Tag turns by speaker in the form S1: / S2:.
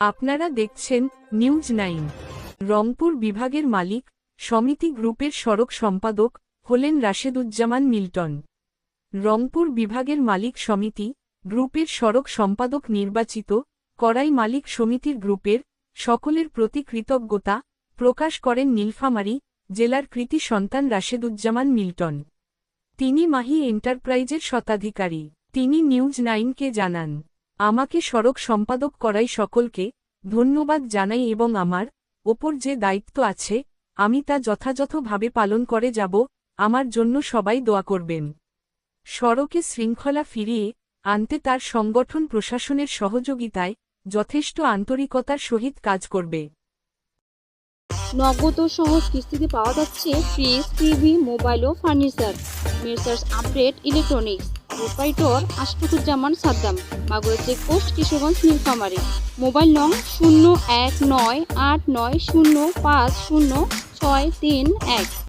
S1: আপনারা দেখছেন news nine. Rangpur বিভাগের মালিক, সমিতি গ্রুপের সড়ক সম্পাদক হলেন রাশেদুজ্জামান মিল্টন। রংপুর বিভাগের মালিক সমিতি গ্রুপের সড়ক সম্পাদক নির্বাচিত করাই মালিক সমিতির গ্রুপের সকলের প্রতি কৃতজ্ঞতা প্রকাশ করেন নীলফামারী জেলার কৃতি সন্তান রাশেদুজ্জামান মিল্টন। তিনি মাহি এন্টারপ্রাইজের শতাধিকারী। তিনি নিউজ নাইনকে জানান। আমাকে সড়ক সম্পাদক করাই সকলকে ধন্যবাদ জানাই এবং আমার ওপর যে দায়িত্ব আছে, আমি তা যথাযথভাবে পালন করে যাব, আমার জন্য সবাই দোয়া করবেন। সড়কে শৃঙ্খলা ফিরিয়ে আনতে তার সংগঠন প্রশাসনের সহযোগিতায় যথেষ্ট আন্তরিকতার সহিত কাজ করবে।
S2: নগদ সহজ কিস্তিতে পাওয়া যাচ্ছে ফ্রিজ টিভি মোবাইল ও furniture messrs update electronics proprietor Ashfaquzzaman Saddam Magura checkpost Kishoreganj, Nilphamari. Mobile নং শূন্য এক নয় আট নয় শূন্য পাঁচ শূন্য ছয় তিন এক।